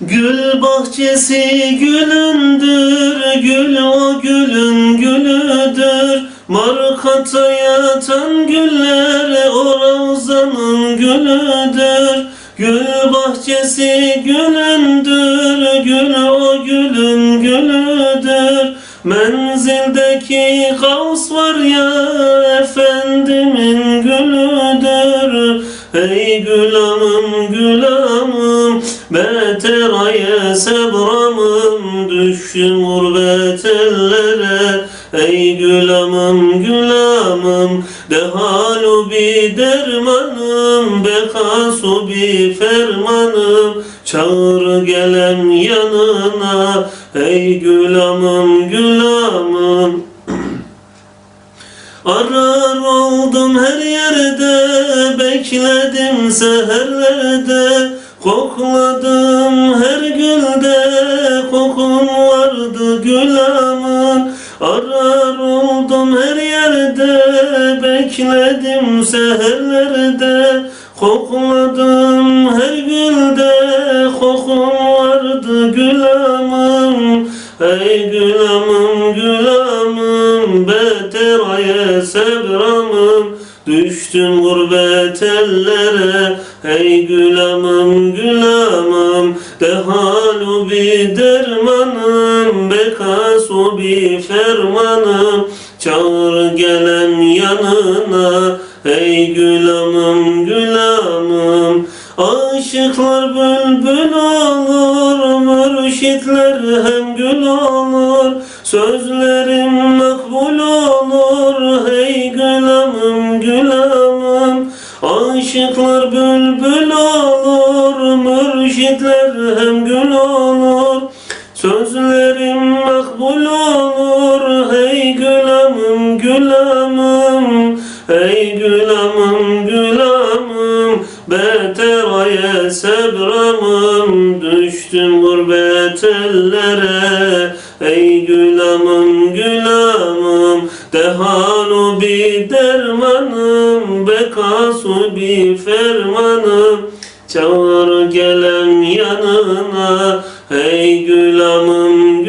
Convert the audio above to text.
Gül bahçesi gülündür, gül o gülün gülüdür. Markata yatan güller o ravzanın gülüdür. Gül bahçesi gülündür, gül o gülün gülüdür. Menzildeki kaus var ya efendimin gülüdür. Ey gülamım gülamım Beter aya sebramım Düştüm gurbet ellere. Ey gülamım gülamım Dehalu bir dermanım Bekasu bir fermanım. Çağır gelem yanına Ey gülamım gülamım Arar oldum her yerde Bekledim seherlerde Kokladım her gülde Kokun vardı gülamın Arar oldum her yerde Bekledim seherlerde. Kokladım her gülde Kokun vardı gülamın Ey gülamım gülamım Beter aya sebramım Düştüm gurbet ellere Ey gülamım gülamım Dehalu bir dermanım Bekasu bir fermanım. Çağır gelen yanına Ey gülamım gülamım Aşıklar bülbül olur Mürşitler hem gül olur. Sözlerim makbul olur Hey gülamım Aşıklar bülbül olur Mürşitler hem gül olur. Sözlerim makbul olur Hey gülamım gülamım Ey gülamım gülamım Beter aya sebramım Düştüm gurbet ellere Ey gülamım gülamım Dehalu bir dermanım Bekasu bir fermanım. Çağır gelem yanına Ey gülamım